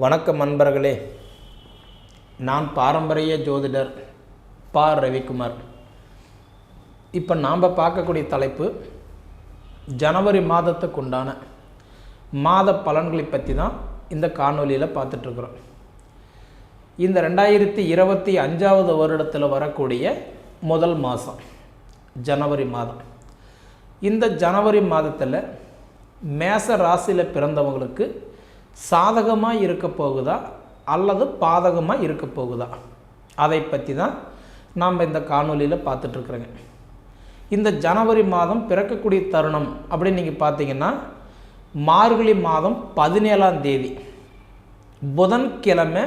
வணக்கம் நண்பர்களே. நான் பாரம்பரிய ஜோதிடர் பா. ரவிக்குமார். இப்போ நாம் பார்க்கக்கூடிய தலைப்பு ஜனவரி மாதத்துக்கு உண்டான மாத பலன்களை பற்றி தான் இந்த காணொலியில் பார்த்துட்ருக்குறோம் இந்த ரெண்டாயிரத்தி இருபத்தி அஞ்சாவது வருடத்தில் வரக்கூடிய முதல் மாதம் ஜனவரி மாதம். இந்த ஜனவரி மாதத்தில் மேச ராசியில் பிறந்தவங்களுக்கு சாதகமாக இருக்க போகுதா அல்லது பாதகமாக இருக்க போகுதா? அதை பற்றி தான் நாம் இந்த காணொலியில் பார்த்துட்ருக்குறோங்க இந்த ஜனவரி மாதம் பிறக்கக்கூடிய தருணம் அப்படின்னு நீங்கள் பார்த்தீங்கன்னா மார்கழி மாதம் பதினேழாம் தேதி. புதன்கிழமை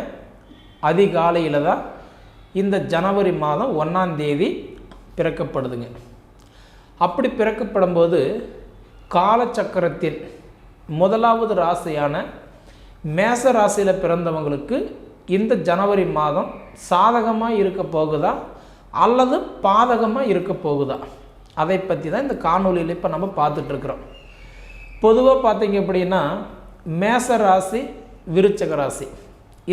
அதிகாலையில் தான் இந்த ஜனவரி மாதம் ஒன்றாம் தேதி பிறக்கப்படுதுங்க. அப்படி பிறக்கப்படும்போது காலச்சக்கரத்தின் முதலாவது ராசியான மேச ராசியில் பிறந்தவங்களுக்கு இந்த ஜனவரி மாதம் சாதகமாக இருக்க போகுதா? அல்லது பாதகமாக இருக்க போகுதா? அதை பற்றி தான் இந்த காணொலியில் இப்போ நம்ம பார்த்துட்ருக்குறோம் பொதுவாக பார்த்தீங்க அப்படின்னா மேச ராசி விருச்சக ராசி.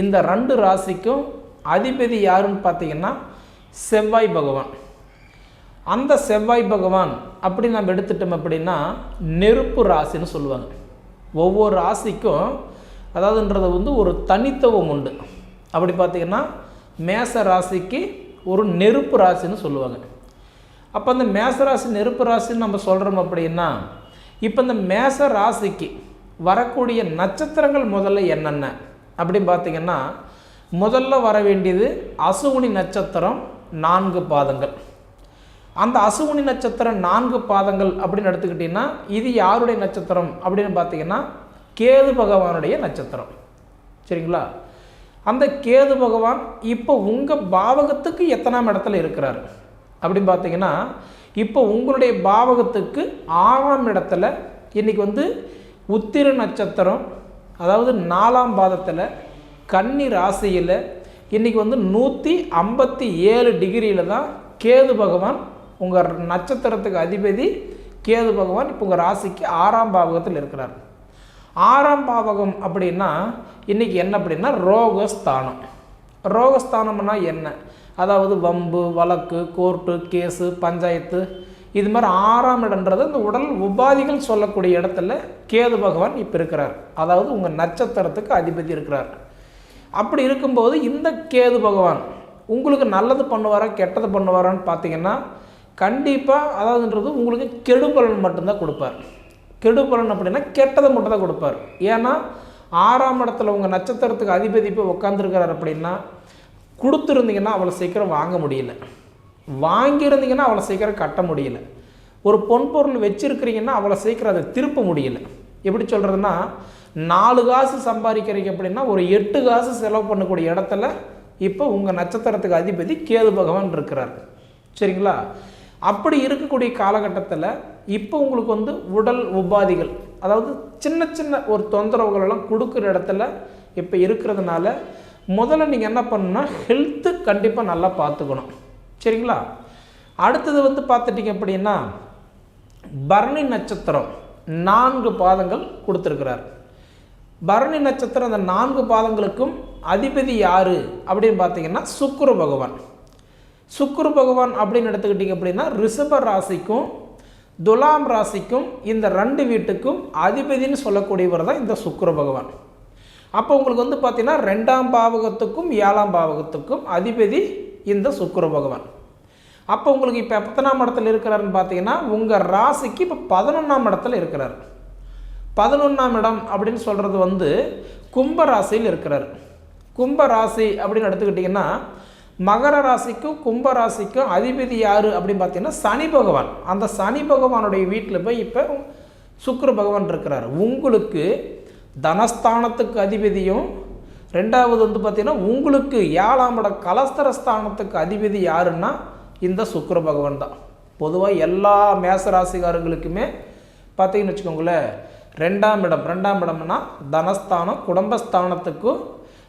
இந்த ரெண்டு ராசிக்கும் அதிபதி யாருன்னு பார்த்தீங்கன்னா செவ்வாய் பகவான். அந்த செவ்வாய் பகவான் அப்படி நம்ம எடுத்துட்டோம் அப்படின்னா நெருப்பு ராசின்னு சொல்லுவாங்க. ஒவ்வொரு ராசிக்கும் அதாவதுன்றது வந்து ஒரு தனித்துவம் உண்டு. அப்படி பார்த்திங்கன்னா மேச ராசிக்கு ஒரு நெருப்பு ராசின்னு சொல்லுவாங்க. அப்போ அந்த மேச ராசி நெருப்பு ராசின்னு நம்ம சொல்கிறோம் அப்படின்னா இப்போ இந்த மேச ராசிக்கு வரக்கூடிய நட்சத்திரங்கள் முதல்ல என்னென்ன? அப்படின்னு பார்த்திங்கன்னா முதல்ல வர வேண்டியது அசுகுனி நட்சத்திரம் நான்கு பாதங்கள். அந்த அசுவனி நட்சத்திரம் நான்கு பாதங்கள் அப்படின்னு எடுத்துக்கிட்டிங்கன்னா இது யாருடைய நட்சத்திரம் அப்படின்னு பார்த்தீங்கன்னா கேது பகவானுடைய நட்சத்திரம். சரிங்களா? அந்த கேது பகவான் இப்போ உங்கள் பாவகத்துக்கு எத்தனாம் இடத்துல இருக்கிறார்? அப்படின்னு பார்த்தீங்கன்னா இப்போ உங்களுடைய பாவகத்துக்கு ஆறாம் இடத்துல இன்றைக்கி வந்து உத்திர நட்சத்திரம் அதாவது நாலாம் பாதத்தில் கன்னி ராசியில் இன்றைக்கி வந்து நூற்றி ஐம்பத்தி ஏழு டிகிரியில் தான் கேது பகவான் உங்கள் நட்சத்திரத்துக்கு அதிபதி கேது பகவான் இப்போ உங்கள் ராசிக்கு ஆறாம் பாவகத்தில் இருக்கிறார். ஆறாம் பாவகம் அப்படின்னா இன்றைக்கி என்ன அப்படின்னா ரோகஸ்தானம். ரோகஸ்தானம்னா என்ன? அதாவது வம்பு வழக்கு கோர்ட்டு கேஸு பஞ்சாயத்து. இது மாதிரி ஆறாம் இடன்றது இந்த உடல் உபாதிகள் சொல்லக்கூடிய இடத்துல கேது பகவான் இப்போ இருக்கிறார். அதாவது உங்கள் நட்சத்திரத்துக்கு அதிபதி இருக்கிறார். அப்படி இருக்கும்போது இந்த கேது பகவான் உங்களுக்கு நல்லது பண்ணுவாரா கெட்டது பண்ணுவாரான்னு பார்த்தீங்கன்னா கண்டிப்பாக அதாவதுன்றது உங்களுக்கு கெடுபலன் மட்டும்தான் கொடுப்பார். கெடுபலன் அப்படின்னா கெட்டதை மட்டும் தான் கொடுப்பார். ஏன்னா ஆறாம் இடத்துல உங்கள் நட்சத்திரத்துக்கு அதிபதி போய் உட்காந்துருக்கிறார் அப்படின்னா கொடுத்துருந்தீங்கன்னா அவ்வளோ சீக்கிரம் வாங்க முடியல. வாங்கியிருந்தீங்கன்னா அவ்வளோ சீக்கிரம் கட்ட முடியல. ஒரு பொன் பொருள் வச்சுருக்கிறீங்கன்னா அவ்வளோ சீக்கிரம் அதை திருப்ப முடியல. எப்படி சொல்கிறதுனா நாலு காசு சம்பாதிக்கிறீங்க அப்படின்னா ஒரு எட்டு காசு செலவு பண்ணக்கூடிய இடத்துல இப்போ உங்கள் நட்சத்திரத்துக்கு அதிபதி கேது பகவான் இருக்கிறார். சரிங்களா? அப்படி இருக்கக்கூடிய காலகட்டத்தில் இப்போ உங்களுக்கு வந்து உடல் உபாதிகள் அதாவது சின்ன சின்ன ஒரு தொந்தரவுகளெல்லாம் கொடுக்குற இடத்துல இப்போ இருக்கிறதுனால முதல்ல நீங்கள் என்ன பண்ணணும்னா ஹெல்த்து கண்டிப்பாக நல்லா பார்த்துக்கணும். சரிங்களா? அடுத்தது வந்து பார்த்துட்டிங்க அப்படின்னா பரணி நட்சத்திரம் நான்கு பாதங்கள் கொடுத்துருக்கிறார். பரணி நட்சத்திரம் அந்த நான்கு பாதங்களுக்கும் அதிபதி யார் அப்படின்னு பார்த்தீங்கன்னா சுக்குரு பகவான். சுக்குரு பகவான் அப்படின்னு எடுத்துக்கிட்டிங்க அப்படின்னா ரிஷப ராசிக்கும் துலாம் ராசிக்கும் இந்த ரெண்டு வீட்டுக்கும் அதிபதினு சொல்லக்கூடியவர் தான் இந்த சுக்குர பகவான். அப்போ உங்களுக்கு வந்து பார்த்தீங்கன்னா ரெண்டாம் பாவகத்துக்கும் ஏழாம் பாவகத்துக்கும் அதிபதி இந்த சுக்குர பகவான். அப்போ உங்களுக்கு இப்போ எத்தனாம் இடத்துல இருக்கிறாருன்னு பார்த்தீங்கன்னா உங்கள் ராசிக்கு இப்போ பதினொன்றாம் இடத்துல இருக்கிறார். பதினொன்றாம் இடம் அப்படின்னு சொல்கிறது வந்து கும்ப ராசியில் இருக்கிறார். கும்ப ராசி அப்படின்னு எடுத்துக்கிட்டிங்கன்னா மகர ராசிக்கும் கும்ப ராசிக்கும் அதிபதி யார் அப்படின்னு பார்த்தீங்கன்னா சனி பகவான். அந்த சனி பகவானுடைய வீட்டில் போய் இப்போ சுக்கர பகவான் இருக்கிறார். உங்களுக்கு தனஸ்தானத்துக்கு அதிபதியும் ரெண்டாவது வந்து பார்த்திங்கன்னா உங்களுக்கு ஏழாம் இட கலஸ்தரஸ்தானத்துக்கு அதிபதி யாருன்னா இந்த சுக்கர பகவான் தான். பொதுவாக எல்லா மேச ராசிகாரங்களுக்குமே பார்த்தீங்கன்னு வச்சுக்கோங்களேன் ரெண்டாம் இடம் ரெண்டாம் இடம்னா தனஸ்தானம் குடும்பஸ்தானத்துக்கும்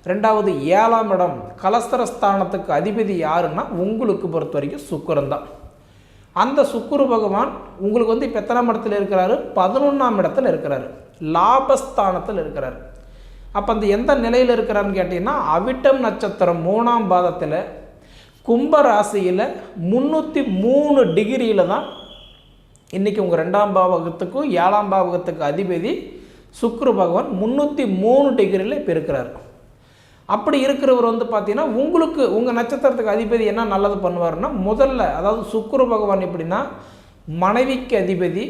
ரெண்டாவது ஏழாம் இடம் கலஸ்தரஸ்தானத்துக்கு அதிபதி யாருன்னா உங்களுக்கு பொறுத்த வரைக்கும் சுக்கரன் தான். அந்த சுக்குரு பகவான் உங்களுக்கு வந்து இப்போ எத்தனாம் இடத்துல இருக்கிறாரு? பதினொன்றாம் இடத்துல இருக்கிறாரு. லாபஸ்தானத்தில் இருக்கிறார். அப்போ அந்த எந்த நிலையில் இருக்கிறான்னு கேட்டிங்கன்னா அவிட்டம் நட்சத்திரம் மூணாம் பாதத்தில் கும்ப ராசியில் முந்நூற்றி மூணு டிகிரியில் தான் இன்றைக்கி உங்கள் ரெண்டாம் பாவகத்துக்கும் ஏழாம் பாவகத்துக்கு அதிபதி சுக்ரு பகவான் முந்நூற்றி மூணு டிகிரியில் இப்போ இருக்கிறார். அப்படி இருக்கிறவர் வந்து பார்த்தீங்கன்னா உங்களுக்கு உங்கள் நட்சத்திரத்துக்கு அதிபதி என்ன நல்லது பண்ணுவார்னா முதல்ல அதாவது சுக்ரு பகவான் எப்படின்னா மனைவிக்கு அதிபதி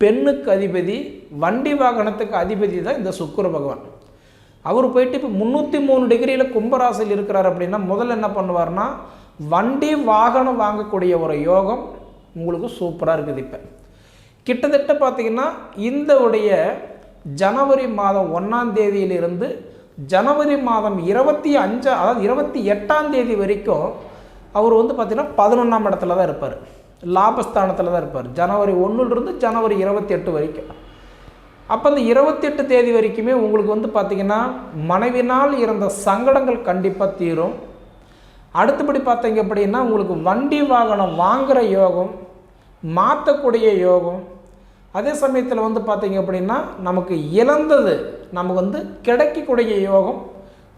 பெண்ணுக்கு அதிபதி வண்டி வாகனத்துக்கு அதிபதி தான் இந்த சுக்ர பகவான். அவர் போயிட்டு இப்போ முந்நூற்றி மூணு டிகிரியில் கும்பராசியில் இருக்கிறார் அப்படின்னா முதல்ல என்ன பண்ணுவார்னா வண்டி வாகனம் வாங்கக்கூடிய ஒரு யோகம் உங்களுக்கு சூப்பராக இருக்குது இப்போ. கிட்டத்தட்ட பார்த்திங்கன்னா இந்த உடைய ஜனவரி மாதம் ஒன்றாம் தேதியிலிருந்து ஜனவரி மாதம் இருபத்தி அஞ்சா அதாவது இருபத்தி எட்டாம் தேதி வரைக்கும் அவர் வந்து பார்த்திங்கன்னா பதினொன்றாம் இடத்துல தான் இருப்பார். லாபஸ்தானத்தில் தான் இருப்பார். ஜனவரி ஒன்றுலேருந்து ஜனவரி இருபத்தி எட்டு வரைக்கும். அப்போ அந்த இருபத்தெட்டு தேதி வரைக்குமே உங்களுக்கு வந்து பார்த்திங்கன்னா மனைவினால் இருந்த சங்கடங்கள் கண்டிப்பாக தீரும். அடுத்தபடி பார்த்தீங்க அப்படின்னா உங்களுக்கு வண்டி வாகனம் வாங்குகிற யோகம் மாற்றக்கூடிய யோகம். அதே சமயத்தில் வந்து பார்த்தீங்க அப்படின்னா நமக்கு இழந்தது நமக்கு வந்து கிடைக்கக்கூடிய யோகம்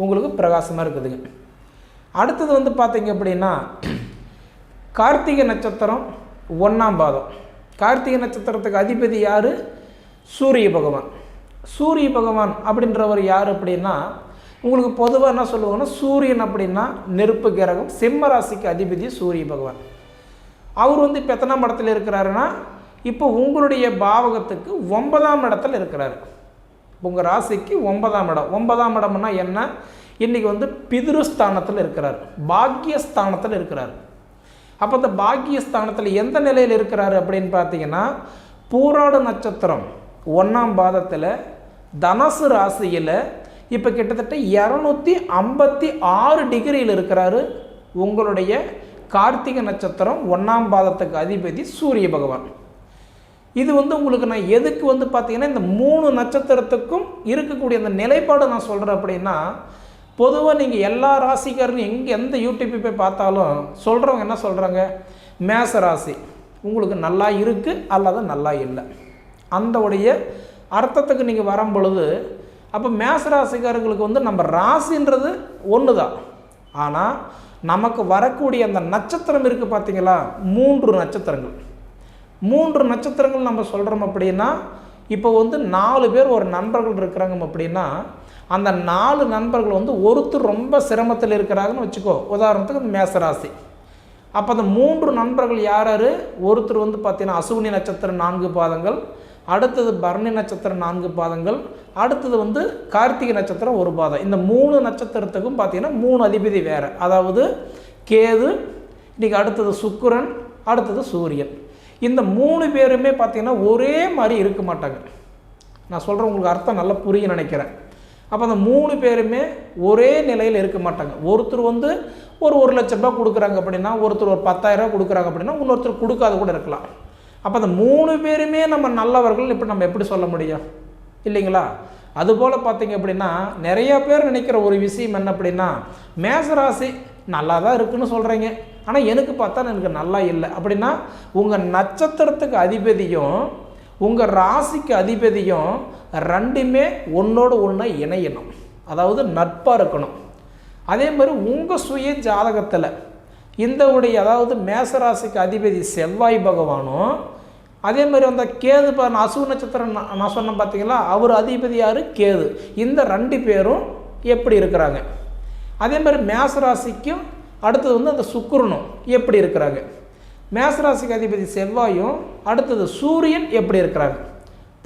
உங்களுக்கு பிரகாசமாக இருக்குதுங்க. அடுத்தது வந்து பார்த்தீங்க அப்படின்னா கார்த்திகை நட்சத்திரம் ஒன்றாம் பாதம். கார்த்திகை நட்சத்திரத்துக்கு அதிபதி யார்? சூரிய பகவான். சூரிய பகவான் அப்படின்றவர் யார் அப்படின்னா உங்களுக்கு பொதுவாக என்ன சொல்லுவாங்கன்னா சூரியன் அப்படின்னா நெருப்பு கிரகம் சிம்ம ராசிக்கு அதிபதி சூரிய பகவான். அவர் வந்து இப்போ எத்தனாம் இடத்துல இருக்கிறாருன்னா இப்போ உங்களுடைய பாவகத்துக்கு ஒன்பதாம் இடத்துல இருக்கிறாரு. உங்கள் ராசிக்கு ஒன்பதாம் இடம். ஒன்பதாம் இடம்னா என்ன? இன்றைக்கி வந்து பிதிருஸ்தானத்தில் இருக்கிறார். பாக்கியஸ்தானத்தில் இருக்கிறார். அப்போ இந்த பாக்கியஸ்தானத்தில் எந்த நிலையில் இருக்கிறாரு அப்படின்னு பார்த்தீங்கன்னா பூராடு நட்சத்திரம் ஒன்றாம் பாதத்தில் தனசு ராசியில் இப்போ கிட்டத்தட்ட இரநூத்தி ஐம்பத்தி ஆறு டிகிரியில் இருக்கிறாரு உங்களுடைய கார்த்திகை நட்சத்திரம் ஒன்றாம் பாதத்துக்கு அதிபதி சூரிய பகவான். இது வந்து உங்களுக்கு நான் எதுக்கு வந்து பார்த்தீங்கன்னா இந்த மூணு நட்சத்திரத்துக்கும் இருக்கக்கூடிய அந்த நிலைப்பாடு நான் சொல்கிறேன் அப்படின்னா பொதுவாக நீங்கள் எல்லா ராசிக்காரரும் எங்கே எந்த யூடியூப்பை போய் பார்த்தாலும் சொல்கிறவங்க என்ன சொல்கிறாங்க மேச ராசி. உங்களுக்கு நல்லா இருக்குது அல்லது நல்லா இல்லை. அந்த உடைய அர்த்தத்துக்கு நீங்கள் வரும் பொழுது அப்போ மேச ராசிக்காரர்களுக்கு வந்து நம்ம ராசின்றது ஒன்று தான் ஆனால் நமக்கு வரக்கூடிய அந்த நட்சத்திரம் இருக்குது பார்த்தீங்களா? மூன்று நட்சத்திரங்கள். மூன்று நட்சத்திரங்கள் நம்ம சொல்கிறோம் அப்படின்னா இப்போ வந்து நாலு பேர் ஒரு நண்பர்கள் இருக்கிறாங்க அப்படின்னா அந்த நாலு நண்பர்கள் வந்து ஒருத்தர் ரொம்ப சிரமத்தில் இருக்கிறாங்கன்னு வச்சுக்கோ உதாரணத்துக்கு இந்த மேசராசி. அப்போ அந்த மூன்று நண்பர்கள் யார் யார் ஒருத்தர் வந்து பார்த்தீங்கன்னா அசுவினி நட்சத்திரம் நான்கு பாதங்கள் அடுத்தது பரணி நட்சத்திரம் நான்கு பாதங்கள் அடுத்தது வந்து கார்த்திகை நட்சத்திரம் ஒரு பாதம். இந்த மூணு நட்சத்திரத்துக்கும் பார்த்தீங்கன்னா மூணு அதிபதி வேறு. அதாவது கேது இன்றைக்கி அடுத்தது சுக்கரன் அடுத்தது சூரியன். இந்த மூணு பேருமே பார்த்தீங்கன்னா ஒரே மாதிரி இருக்க மாட்டாங்க. நான் சொல்கிறேன் உங்களுக்கு அர்த்தம் நல்லா புரிய நினைக்கிறேன். அப்போ அந்த மூணு பேருமே ஒரே நிலையில் இருக்க மாட்டாங்க. ஒருத்தர் வந்து ஒரு ஒரு லட்ச ரூபா கொடுக்குறாங்க அப்படின்னா ஒருத்தர் ஒரு பத்தாயிரம் கொடுக்குறாங்க அப்படின்னா இன்னொருத்தர் கொடுக்காத கூட இருக்கலாம். அப்போ அந்த மூணு பேருமே நம்ம நல்லவர்கள் இப்போ நம்ம எப்படி சொல்ல முடியும்? இல்லைங்களா? அதுபோல் பார்த்தீங்க அப்படின்னா நிறைய பேர் நினைக்கிற ஒரு விஷயம் என்ன அப்படின்னா மேசராசி நல்லா தான் இருக்குன்னு சொல்கிறீங்க ஆனால் எனக்கு பார்த்தா எனக்கு நல்லா இல்லை. அப்படின்னா உங்கள் நட்சத்திரத்துக்கு அதிபதியும் உங்கள் ராசிக்கு அதிபதியும் ரெண்டுமே ஒன்றோடு ஒன்று இணையணும். அதாவது நட்பாக இருக்கணும். அதே மாதிரி உங்கள் சுய ஜாதகத்தில் இந்த உடைய அதாவது மேசராசிக்கு அதிபதி செவ்வாய் பகவானும் அதே மாதிரி அந்த கேது பா அசு நட்சத்திரம் நான் நான் சொன்னேன் பார்த்தீங்களா அவர் அதிபதி யார்? கேது. இந்த ரெண்டு பேரும் எப்படி இருக்கிறாங்க? அதே மாதிரி மேசராசிக்கும் அடுத்தது வந்து அந்த சுக்கரனும் எப்படி இருக்கிறாங்க? மேசராசிக்கு அதிபதி செவ்வாயும் அடுத்தது சூரியன் எப்படி இருக்கிறாங்க?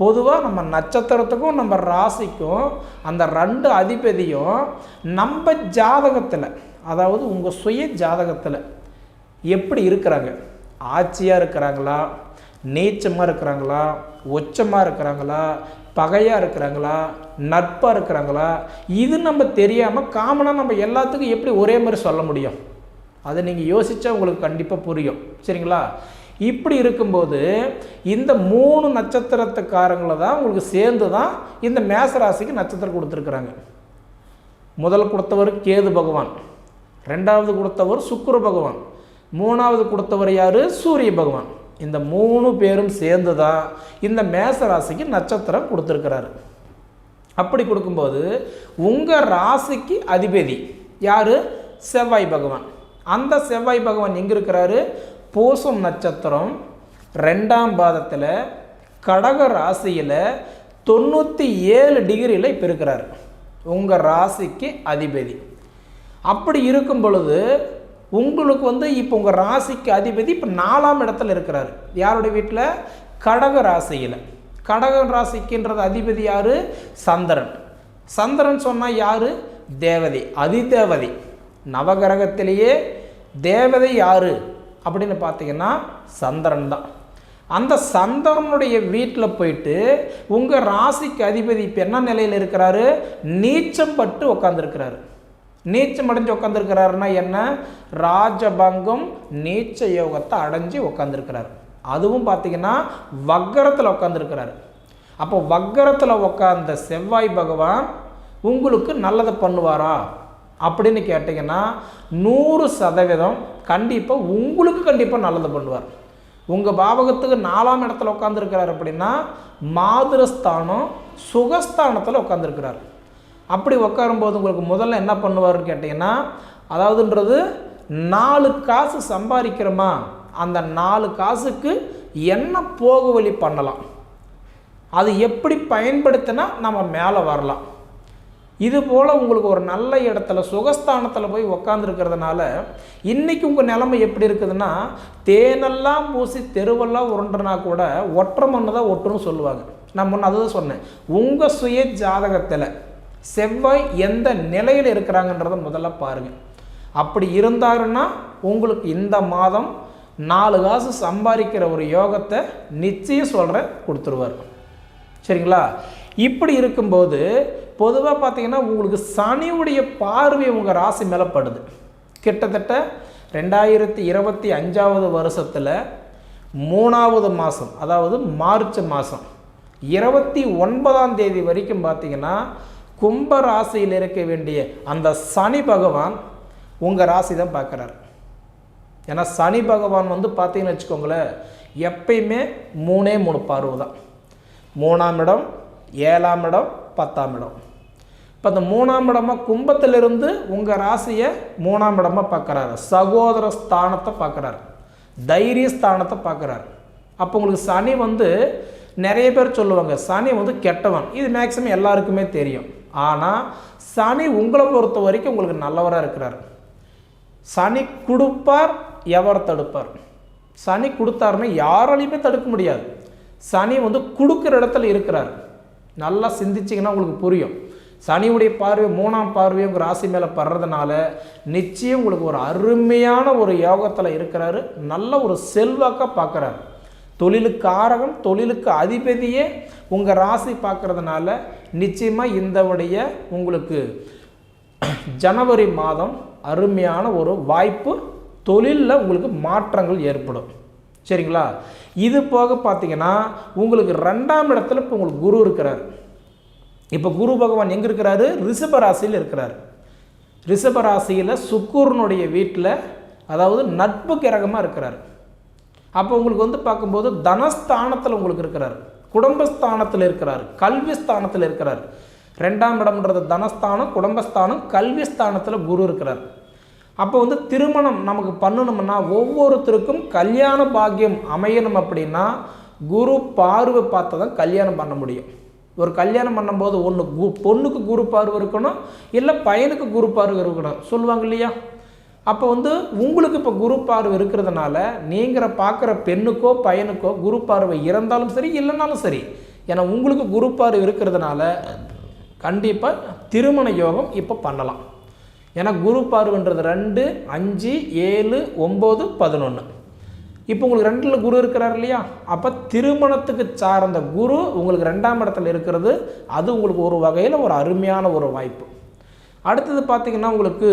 பொதுவாக நம்ம நட்சத்திரத்துக்கும் நம்ம ராசிக்கும் அந்த ரெண்டு அதிபதியும் நம்ம ஜாதகத்தில் அதாவது உங்கள் சுய ஜாதகத்தில் எப்படி இருக்கிறாங்க? ஆட்சியாக இருக்கிறாங்களா? நீச்சமாக இருக்கிறாங்களா? ஒச்சமாக இருக்கிறாங்களா? பகையாக இருக்கிறாங்களா? நட்பாக இருக்கிறாங்களா? இது நம்ம தெரியாமல் காமனாக நம்ம எல்லாத்துக்கும் எப்படி ஒரே மாதிரி சொல்ல முடியும்? அதை நீங்கள் யோசித்தா உங்களுக்கு கண்டிப்பாக புரியும். சரிங்களா? இப்படி இருக்கும்போது இந்த மூணு நட்சத்திரத்துக்காரங்களை தான் உங்களுக்கு சேர்ந்து தான் இந்த மேசராசிக்கு நட்சத்திரம் கொடுத்துருக்குறாங்க. முதல் கொடுத்தவர் கேது பகவான் ரெண்டாவது கொடுத்தவர் சுக்குர பகவான் மூணாவது கொடுத்தவர் யார்? சூரிய பகவான். இந்த மூணு பேரும் சேர்ந்து தான் இந்த மேசராசிக்கு நட்சத்திரம் கொடுத்துருக்கிறாரு. அப்படி கொடுக்கும்போது உங்கள் ராசிக்கு அதிபதி யார்? செவ்வாய் பகவான். அந்த செவ்வாய் பகவான் எங்கே இருக்கிறாரு பூசம் நட்சத்திரம் ரெண்டாம் பாதத்தில் கடக ராசியில் தொண்ணூற்றி ஏழு டிகிரியில் இப்போ இருக்கிறார் உங்கள் ராசிக்கு அதிபதி. அப்படி இருக்கும் பொழுது உங்களுக்கு வந்து இப்போ உங்கள் ராசிக்கு அதிபதி இப்போ நாலாம் இடத்துல இருக்கிறார். யாருடைய வீட்டில்? கடக ராசியில். கடக ராசிக்குன்றது அதிபதி யார்? சந்திரன். சந்திரன் சொன்னால் யார்? தேவதை. அதிதேவதை. நவகிரகத்திலேயே தேவதை யார்? அப்படின்னு பார்த்தீங்கன்னா சந்திரன் தான். அந்த சந்திரனுடைய வீட்டில் போயிட்டு உங்கள் ராசிக்கு அதிபதி இப்போ என்ன நிலையில் இருக்கிறாரு? நீச்சம் பட்டு உட்காந்துருக்கிறாரு நீச்சம் அடைஞ்சு உட்காந்துருக்கிறாருன்னா என்ன? ராஜபங்கம் நீச்ச யோகத்தை அடைஞ்சு உட்காந்துருக்கிறாரு அதுவும் பார்த்தீங்கன்னா வக்கரத்தில் உட்காந்துருக்கிறாரு அப்போ வக்கரத்தில் உட்காந்த செவ்வாய் பகவான் உங்களுக்கு நல்லதை பண்ணுவாரா? அப்படின்னு கேட்டிங்கன்னா நூறு சதவீதம் கண்டிப்பாக உங்களுக்கு கண்டிப்பாக நல்லது பண்ணுவார். உங்கள் பாவகத்துக்கு நாலாம் இடத்துல உட்காந்துருக்கிறார் அப்படின்னா மாதிரஸ்தானம் சுகஸ்தானத்தில் உட்காந்துருக்கிறார் அப்படி உட்காரும்போது உங்களுக்கு முதல்ல என்ன பண்ணுவார்னு கேட்டிங்கன்னா அதாவதுன்றது நாலு காசு சம்பாதிக்கிறோமா அந்த நாலு காசுக்கு என்ன போகு வழி பண்ணலாம். அது எப்படி பயன்படுத்தினா நம்ம மேலே வரலாம். இது போல் உங்களுக்கு ஒரு நல்ல இடத்துல சுகஸ்தானத்தில் போய் உக்காந்துருக்கிறதுனால இன்றைக்கி உங்கள் நிலமை எப்படி இருக்குதுன்னா தேனெல்லாம் பூசி தெருவெல்லாம் உருண்டுனா கூட ஒற்றை மண்ணு தான் ஒட்டுன்னு சொல்லுவாங்க. நான் முன்ன அதுதான் சொன்னேன். உங்கள் சுய ஜாதகத்தில் செவ்வாய் எந்த நிலையில் இருக்கிறாங்கன்றத முதல்ல பாருங்கள் அப்படி இருந்தாருன்னா உங்களுக்கு இந்த மாதம் நாலு காசு சம்பாதிக்கிற ஒரு யோகத்தை நிச்சயம் சொல்கிற கொடுத்துருவார். சரிங்களா? இப்படி இருக்கும்போது பொதுவாக பார்த்தீங்கன்னா உங்களுக்கு சனியுடைய பார்வை உங்கள் ராசி மேலே படுது. கிட்டத்தட்ட ரெண்டாயிரத்தி இருபத்தி அஞ்சாவது வருஷத்தில் மூணாவது மாதம் அதாவது மார்ச் மாதம் இருபத்தி ஒன்பதாம் தேதி வரைக்கும் பார்த்தீங்கன்னா கும்ப ராசியில் இருக்க வேண்டிய அந்த சனி பகவான் உங்கள் ராசி தான் பார்க்குறாரு ஏன்னா சனி பகவான் வந்து பார்த்தீங்கன்னு வச்சுக்கோங்களேன் எப்பயுமே மூணே மூணு பார்வை தான். மூணாம் இடம் ஏழாம் இடம் பத்தாம் இடம். இப்போ அந்த மூணாம் இடமாக கும்பத்திலிருந்து உங்கள் ராசியை மூணாம் இடமாக பார்க்குறாரு. சகோதர ஸ்தானத்தை பார்க்குறாரு. தைரிய ஸ்தானத்தை பார்க்குறாரு. அப்போ உங்களுக்கு சனி வந்து நிறைய பேர் சொல்லுவாங்க சனி வந்து கெட்டவன். இது மேக்ஸிமம் எல்லாருக்குமே தெரியும். ஆனால் சனி உங்களை பொறுத்த வரைக்கும் உங்களுக்கு நல்லவராக இருக்கிறார். சனி கொடுப்பார் எவர் தடுப்பார்? சனி கொடுத்தாருன்னா யாராலையுமே தடுக்க முடியாது. சனி வந்து கொடுக்குற இடத்துல இருக்கிறார். நல்லா சிந்திச்சிங்கன்னா உங்களுக்கு புரியும். சனியுடைய பார்வை மூணாம் பார்வை உங்கள் ராசி மேலே படுறதுனால நிச்சயம் உங்களுக்கு ஒரு அருமையான ஒரு யோகத்தில் இருக்கிறாரு. நல்ல ஒரு செல்வாக்காக பார்க்குறாரு தொழிலுக்கு ஆரகம் தொழிலுக்கு அதிபதியே உங்கள் ராசி பார்க்குறதுனால நிச்சயமாக இந்தவுடைய உங்களுக்கு ஜனவரி மாதம் அருமையான ஒரு வாய்ப்பு. தொழிலில் உங்களுக்கு மாற்றங்கள் ஏற்படும். சரிங்களா? இது போக பார்த்தீங்கன்னா உங்களுக்கு ரெண்டாம் இடத்துல இப்போ உங்களுக்கு குரு இருக்கிறார். இப்போ குரு பகவான் எங்கே இருக்கிறாரு? ரிஷப ராசியில் இருக்கிறார். ரிஷப ராசியில் சுக்கூரனுடைய வீட்டில் அதாவது நட்பு கிரகமாக இருக்கிறார். அப்போ உங்களுக்கு வந்து பார்க்கும்போது தனஸ்தானத்தில் உங்களுக்கு இருக்கிறார். குடும்பஸ்தானத்தில் இருக்கிறார். கல்வி ஸ்தானத்தில் இருக்கிறார். ரெண்டாம் இடம்ன்றது தனஸ்தானம் குடும்பஸ்தானம் கல்வி ஸ்தானத்தில் குரு இருக்கிறார். அப்போ வந்து திருமணம் நமக்கு பண்ணணும்னா ஒவ்வொருத்தருக்கும் கல்யாண பாக்கியம் அமையணும் அப்படின்னா குரு பார்வை பார்த்து தான் கல்யாணம் பண்ண முடியும். ஒரு கல்யாணம் பண்ணும்போது ஒன்று கு பொண்ணுக்கு குரு பார்வை இருக்கணும் இல்லை பையனுக்கு குரு பார்வை இருக்கணும். சொல்லுவாங்க இல்லையா? அப்போ வந்து உங்களுக்கு இப்போ குரு பார்வை இருக்கிறதுனால நீங்கள் பார்க்குற பெண்ணுக்கோ பையனுக்கோ குரு பார்வை இறந்தாலும் சரி இல்லைனாலும் சரி ஏன்னா உங்களுக்கு குரு பார்வை இருக்கிறதுனால கண்டிப்பாக திருமண யோகம் இப்போ பண்ணலாம். ஏன்னா குரு பார்வைன்றது ரெண்டு அஞ்சு ஏழு ஒம்பது பதினொன்று இப்போ உங்களுக்கு ரெண்டில் குரு இருக்கிறார் இல்லையா? அப்போ திருமணத்துக்கு சார்ந்த குரு உங்களுக்கு ரெண்டாம் இடத்துல இருக்கிறது. அது உங்களுக்கு ஒரு வகையில் ஒரு அருமையான ஒரு வாய்ப்பு. அடுத்தது பார்த்திங்கன்னா உங்களுக்கு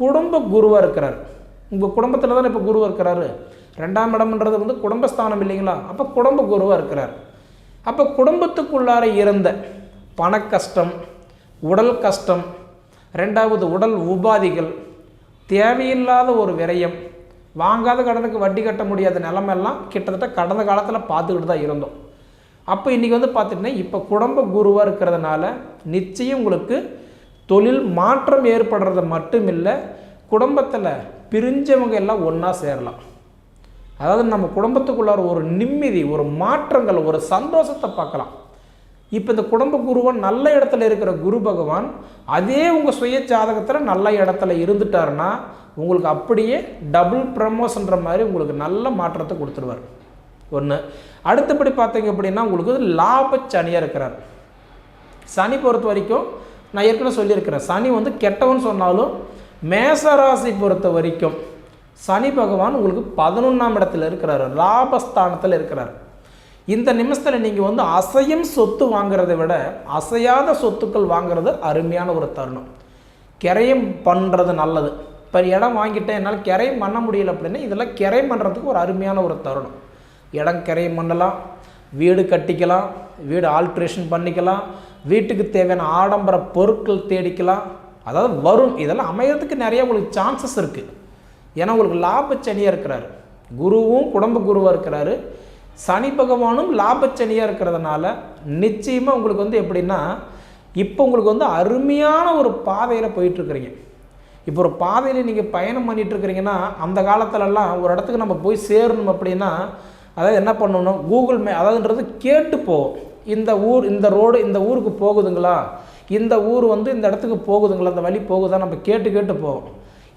குடும்ப குருவாக இருக்கிறார். உங்கள் குடும்பத்தில் தானே இப்போ குருவாக இருக்கிறாரு? ரெண்டாம் இடம்ன்றது வந்து குடும்பஸ்தானம் இல்லைங்களா? அப்போ குடும்ப குருவாக இருக்கிறார். அப்போ குடும்பத்துக்குள்ளார இருந்த பண கஷ்டம் உடல் கஷ்டம் ரெண்டாவது உடல் உபாதிகள் தேவையில்லாத ஒரு விரயம் வாங்காத கடனுக்கு வட்டி கட்ட முடியாத நிலமெல்லாம் கிட்டத்தட்ட கடந்த காலத்தில் பார்த்துக்கிட்டு தான் இருந்தோம். அப்போ இன்றைக்கி வந்து பார்த்துட்டிங்கன்னா இப்போ குடும்ப குருவாக இருக்கிறதுனால நிச்சயம் உங்களுக்கு தொழில் மாற்றம் ஏற்படுறது மட்டும் இல்லை குடும்பத்தில் பிரிஞ்சவங்க எல்லாம் ஒன்றா சேரலாம். அதாவது நம்ம குடும்பத்துக்குள்ளார ஒரு நிம்மதி ஒரு மாற்றங்கள் ஒரு சந்தோஷத்தை பார்க்கலாம். இப்போ இந்த குடும்ப குருவன் நல்ல இடத்துல இருக்கிற குரு பகவான் அதே உங்கள் சுய ஜாதகத்தில் நல்ல இடத்துல இருந்துட்டாருன்னா உங்களுக்கு அப்படியே டபுள் ப்ரமோஷன்ற மாதிரி உங்களுக்கு நல்ல மாற்றத்தை கொடுத்துருவார். ஒன்று அடுத்தபடி பார்த்தீங்க அப்படின்னா உங்களுக்கு லாப சனியாக இருக்கிறார். சனி பொறுத்த வரைக்கும் நான் ஏற்கனவே சொல்லியிருக்கிறேன். சனி வந்து கெட்டவன் சொன்னாலும் மேசராசி பொறுத்த வரைக்கும் சனி பகவான் உங்களுக்கு பதினொன்றாம் இடத்துல இருக்கிறார். லாபஸ்தானத்தில் இருக்கிறார். இந்த நிமிஷத்தில் நீங்கள் வந்து அசையும் சொத்து வாங்குறதை விட அசையாத சொத்துக்கள் வாங்குறது அருமையான ஒரு தருணம். கிரையம் பண்ணுறது நல்லது. இப்போ இடம் வாங்கிட்டேன் என்னால் கிரையம் பண்ண முடியல அப்படின்னா இதெல்லாம் கிரையம் பண்ணுறதுக்கு ஒரு அருமையான ஒரு தருணம். இடம் கிரையம் பண்ணலாம் வீடு கட்டிக்கலாம் வீடு ஆல்ட்ரேஷன் பண்ணிக்கலாம் வீட்டுக்கு தேவையான ஆடம்பர பொருட்கள் தேடிக்கலாம். அதாவது வரும். இதெல்லாம் அமையறதுக்கு நிறைய உங்களுக்கு சான்சஸ் இருக்குது ஏன்னா உங்களுக்கு லாபச்சனியாக இருக்கிறாரு. குருவும் குடும்ப குருவாக இருக்கிறாரு. சனி பகவானும் லாபச்சனியாக இருக்கிறதுனால நிச்சயமாக உங்களுக்கு வந்து எப்படின்னா இப்போ உங்களுக்கு வந்து அருமையான ஒரு பாதையில் போயிட்டுருக்குறீங்க. இப்போ ஒரு பாதையில் நீங்கள் பயணம் பண்ணிகிட்ருக்கிறீங்கன்னா அந்த காலத்துலலாம் ஒரு இடத்துக்கு நம்ம போய் சேரணும் அப்படின்னா அதாவது என்ன பண்ணணும்? கூகுள் மே அதாவதுன்றது கேட்டு போவோம் இந்த ஊர் இந்த ரோடு இந்த ஊருக்கு போகுதுங்களா? இந்த ஊர் வந்து இந்த இடத்துக்கு போகுதுங்களா? அந்த வழி போகுதா? நம்ம கேட்டு கேட்டு போவோம்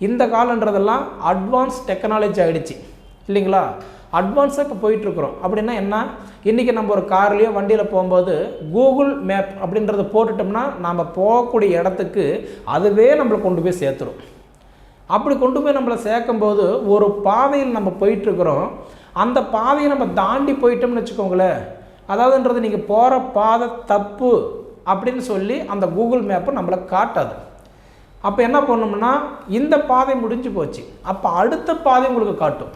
இந்த காலன்றதெல்லாம் அட்வான்ஸ் டெக்னாலஜி ஆகிடுச்சு இல்லைங்களா? அட்வான்ஸாக இப்போ போயிட்டுருக்குறோம். அப்படின்னா என்ன? இன்றைக்கி நம்ம ஒரு கார்லேயோ வண்டியில் போகும்போது கூகுள் மேப் அப்படின்றத போட்டுட்டோம்னா நம்ம போகக்கூடிய இடத்துக்கு அதுவே நம்மளை கொண்டு போய் சேர்த்துரும். அப்படி கொண்டு போய் நம்மளை சேர்க்கும்போது ஒரு பாதையில் நம்ம போயிட்டுருக்குறோம். அந்த பாதையை நம்ம தாண்டி போயிட்டோம்னு வச்சுக்கோங்களேன். அதாவதுன்றது நீங்கள் போகிற பாதை தப்பு அப்படின்னு சொல்லி அந்த கூகுள் மேப்பை நம்மளை காட்டாது. அப்போ என்ன பண்ணோம்னா இந்த பாதை முடிஞ்சு போச்சு. அப்போ அடுத்த பாதை உங்களுக்கு காட்டும்.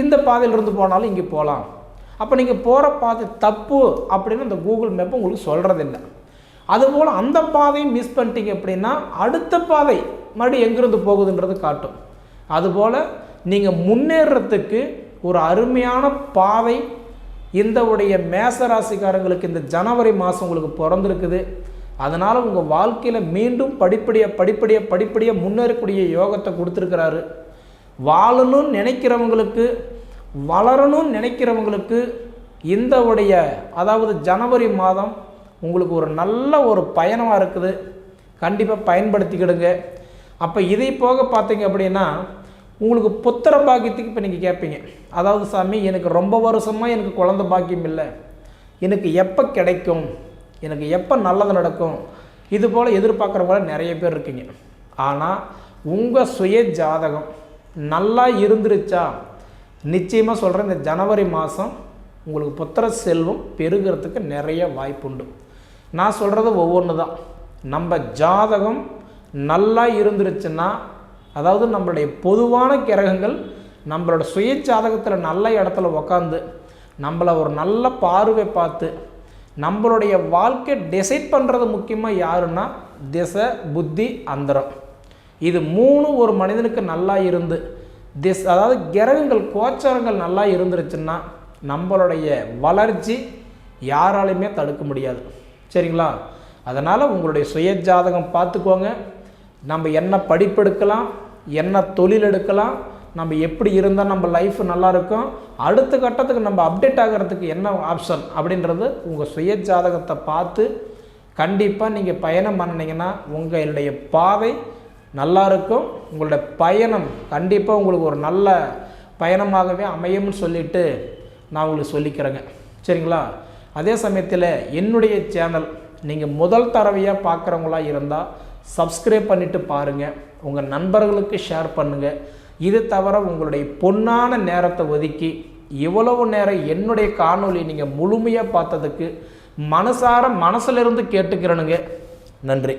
இந்த பாதையிலிருந்து போனாலும் இங்கே போகலாம் அப்போ நீங்கள் போகிற பாதை தப்பு அப்படின்னு அந்த கூகுள் மேப்பு உங்களுக்கு சொல்கிறதில்ல அதுபோல் அந்த பாதையும் மிஸ் பண்ணிட்டீங்க அப்படின்னா அடுத்த பாதை மறுபடியும் எங்கேருந்து போகுதுன்றது காட்டும். அதுபோல் நீங்கள் முன்னேறத்துக்கு ஒரு அருமையான பாதை இந்த உடைய மேசராசிக்காரங்களுக்கு இந்த ஜனவரி மாதம் உங்களுக்கு பிறந்திருக்குது. அதனால் உங்கள் வாழ்க்கையில் மீண்டும் படிப்படியாக படிப்படியாக படிப்படியாக முன்னேறக்கூடிய யோகத்தை கொடுத்துருக்கிறாரு. வாழணும்னு நினைக்கிறவங்களுக்கு வளரணும்னு நினைக்கிறவங்களுக்கு இந்த உடைய அதாவது ஜனவரி மாதம் உங்களுக்கு ஒரு நல்ல ஒரு பயணமாக இருக்குது. கண்டிப்பாக பயன்படுத்திக்கிடுங்க. அப்போ இதை போக பார்த்தீங்க அப்படின்னா உங்களுக்கு புத்திர பாக்கியத்துக்கு இப்போ நீங்கள் கேட்பீங்க அதாவது சாமி எனக்கு ரொம்ப வருஷமாக எனக்கு குழந்த பாக்கியம் இல்லை. எனக்கு எப்போ கிடைக்கும்? எனக்கு எப்போ நல்லது நடக்கும்? இது போல் எதிர்பார்க்குறவங்கள நிறைய பேர் இருக்கீங்க. ஆனால் உங்கள் சுய ஜாதகம் நல்லா இருந்துருச்சா? நிச்சயமாக சொல்கிறேன் இந்த ஜனவரி மாதம் உங்களுக்கு புத்திர செல்வம் பெருகிறதுக்கு நிறைய வாய்ப்புண்டு. நான் சொல்கிறது ஒவ்வொன்று தான் நம்ம ஜாதகம் நல்லா இருந்துருச்சுன்னா அதாவது நம்மளுடைய பொதுவான கிரகங்கள் நம்மளோட சுய ஜாதகத்தில் நல்ல இடத்துல உக்காந்து நம்மளை ஒரு நல்ல பார்வை பார்த்து நம்மளுடைய வாழ்க்கை டிசைட் பண்ணுறது முக்கியமாக யாருன்னா திசை புத்தி அந்தரம். இது மூணு ஒரு மனிதனுக்கு நல்லா இருந்து திஸ் அதாவது கிரகங்கள் கோச்சாரங்கள் நல்லா இருந்துருச்சுன்னா நம்மளுடைய வளர்ச்சி யாராலையுமே தடுக்க முடியாது. சரிங்களா? அதனால் உங்களுடைய சுய ஜாதகம் பார்த்துக்கோங்க. நம்ம என்ன படிப்பெடுக்கலாம் என்ன தொழில் எடுக்கலாம் நம்ம எப்படி இருந்தால் நம்ம லைஃப் நல்லா இருக்கும். அடுத்த கட்டத்துக்கு நம்ம அப்டேட் ஆகிறதுக்கு என்ன ஆப்ஷன் அப்படின்றது உங்கள் சுய ஜாதகத்தை பார்த்து கண்டிப்பாக நீங்கள் பயணம் பண்ணினீங்கன்னா உங்களுடைய பாதை நல்லா இருக்கும் பயணம் கண்டிப்பாக உங்களுக்கு ஒரு நல்ல பயணமாகவே அமையும்னு சொல்லிட்டு நான் உங்களுக்கு சொல்லிக்கிறேங்க. சரிங்களா? அதே சமயத்தில் என்னுடைய சேனல் நீங்கள் முதல் தடவையாக பார்க்குறவங்களா இருந்தால் சப்ஸ்கிரைப் பண்ணிவிட்டு பாருங்கள் உங்கள் நண்பர்களுக்கு ஷேர் பண்ணுங்கள் இது தவிர உங்களுடைய பொன்னான நேரத்தை ஒதுக்கி இவ்வளவு நேரம் என்னுடைய காணொலி நீங்கள் முழுமையாக பார்த்ததுக்கு மனசார மனசிலிருந்து கேட்டுக்கிறனுங்க. நன்றி.